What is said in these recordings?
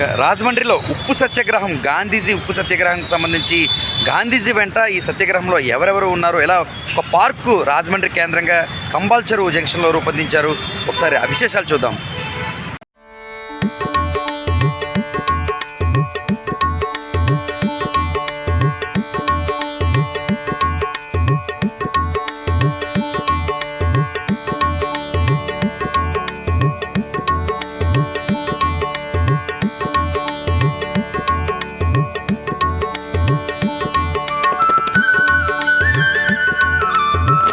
రాజమండ్రిలో ఉప్పు సత్యాగ్రహం గాంధీజీ ఉప్పు సత్యాగ్రహానికి సంబంధించి గాంధీజీ వెంట ఈ సత్యాగ్రహంలో ఎవరెవరు ఉన్నారు ఎలా ఒక పార్కు రాజమండ్రి కేంద్రంగా కంబాల్ చెరువు జంక్షన్లో రూపొందించారు? ఒకసారి ఆ విశేషాలు చూద్దాం.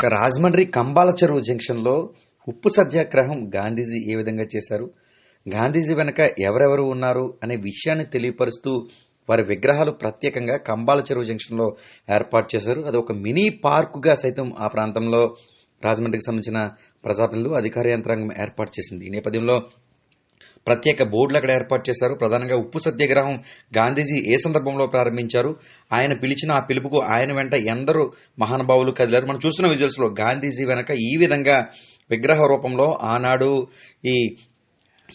రాజమండ్రి కంబాల చెరువు జంక్షన్లో ఉప్పు సత్యాగ్రహం గాంధీజీ ఏ విధంగా చేశారు? గాంధీజీ వెనక ఎవరెవరు ఉన్నారు అనే విషయాన్ని తెలియపరుస్తూ వారి విగ్రహాలు ప్రత్యేకంగా కంబాల చెరువు జంక్షన్లో ఏర్పాటు చేశారు. అది ఒక మినీ పార్కుగా సైతం ఆ ప్రాంతంలో రాజమండ్రికి సంబంధించిన ప్రజాప్రతినిధులు అధికార యంత్రాంగం ఏర్పాటు చేసింది. ఈ నేపథ్యంలో ప్రత్యేక బోర్డులు అక్కడ ఏర్పాటు చేశారు. ప్రధానంగా ఉప్పు సత్యాగ్రహం గాంధీజీ ఏ సందర్భంలో ప్రారంభించారు? ఆయన పిలిచిన ఆ పిలుపుకు ఆయన వెంట ఎందరూ మహానుభావులు కదిలారు. మనం చూస్తున్న విజువల్స్లో గాంధీజీ వెనక ఈ విధంగా విగ్రహ రూపంలో ఆనాడు ఈ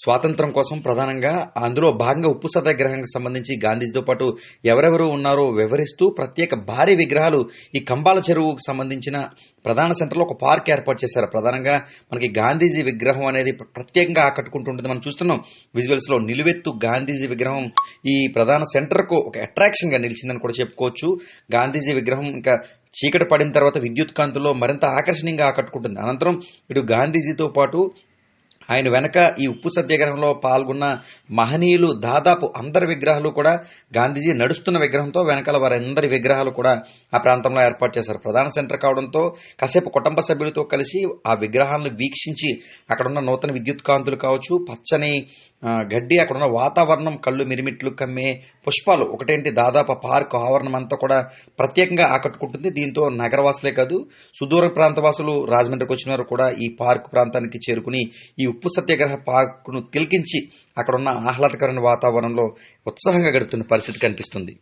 స్వాతంత్రం కోసం ప్రధానంగా అందులో భాగంగా ఉప్పు సత్యాగ్రహానికి సంబంధించి గాంధీజీతో పాటు ఎవరెవరు ఉన్నారో వివరిస్తూ ప్రత్యేక భారీ విగ్రహాలు ఈ కంబాల చెరువుకు సంబంధించిన ప్రధాన సెంటర్లో ఒక పార్క్ ఏర్పాటు చేశారు. ప్రధానంగా మనకి గాంధీజీ విగ్రహం అనేది ప్రత్యేకంగా ఆకట్టుకుంటుంటుంది. మనం చూస్తున్నాం విజువల్స్లో నిలువెత్తు గాంధీజీ విగ్రహం ఈ ప్రధాన సెంటర్కు ఒక అట్రాక్షన్గా నిలిచిందని కూడా చెప్పుకోవచ్చు. గాంధీజీ విగ్రహం ఇంకా చీకటి పడిన తర్వాత విద్యుత్ కాంతిలో మరింత ఆకర్షణీయంగా ఆకట్టుకుంటుంది. అనంతరం ఇటు గాంధీజీతో పాటు ఆయన వెనక ఈ ఉప్పు సత్యాగ్రహంలో పాల్గొన్న మహనీయులు దాదాపు అందరి విగ్రహాలు కూడా గాంధీజీ నడుస్తున్న విగ్రహంతో వెనకాల వారందరి విగ్రహాలు కూడా ఆ ప్రాంతంలో ఏర్పాటు చేశారు. ప్రధాన సెంటర్ కావడంతో కాసేపు కుటుంబ సభ్యులతో కలిసి ఆ విగ్రహాలను వీక్షించి అక్కడున్న నూతన విద్యుత్ కాంతులు కావచ్చు పచ్చని గడ్డి అక్కడ ఉన్న వాతావరణం కళ్ళు మిరిమిట్లు కమ్మే పుష్పాలు. ఒకటేంటి? దాదాపు పార్క్ ఆవరణం అంతా కూడా ప్రత్యేకంగా ఆకట్టుకుంటుంది. దీంతో నగరవాసులే కాదు సుదూర ప్రాంత వాసులు రాజమండ్రికి వచ్చిన వారు కూడా ఈ పార్క్ ప్రాంతానికి చేరుకుని ఈ ఉప్పు సత్యాగ్రహ పార్కును తిలకించి అక్కడ ఉన్న ఆహ్లాదకరమైన వాతావరణంలో ఉత్సాహంగా గడుపుతున్న పరిస్థితి కనిపిస్తుంది.